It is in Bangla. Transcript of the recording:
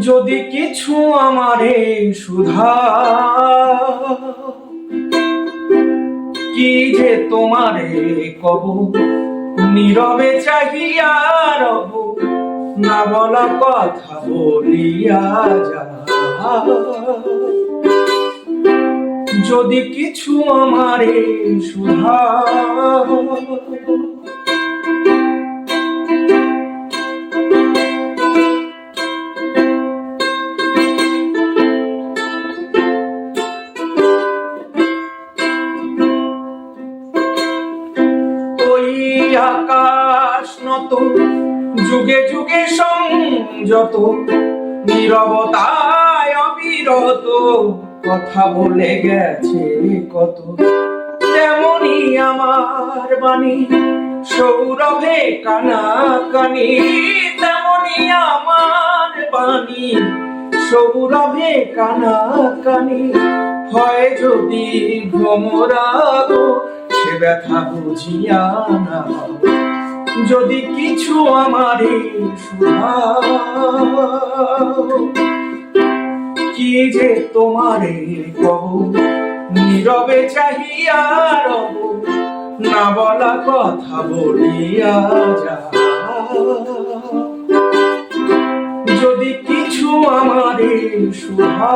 যদি কিছু আমারে সুধা কি যে তোমারে কব? নীরবে চাহিয়া রব, না বলা কথা বলিয়া যা যদি কিছু আমারে সুধা আকাশ নত যুগে যুগে সংযত, নীরবতায় অবিরত, কথা বলে গেছে কত। তেমনি আমার বাণী, সৌরভে কানা কানি তেমনি আমার বাণী, সৌরভে কানা কানি হয় যদি ভ্রমরাগ সে ব্যথা বুঝিয়া না যদি কিছু আমারে কি যে তোমারে নীরবে চাহিয়া রব, না বলা কথা বলিয়া যা যদি কিছু আমারে শুধা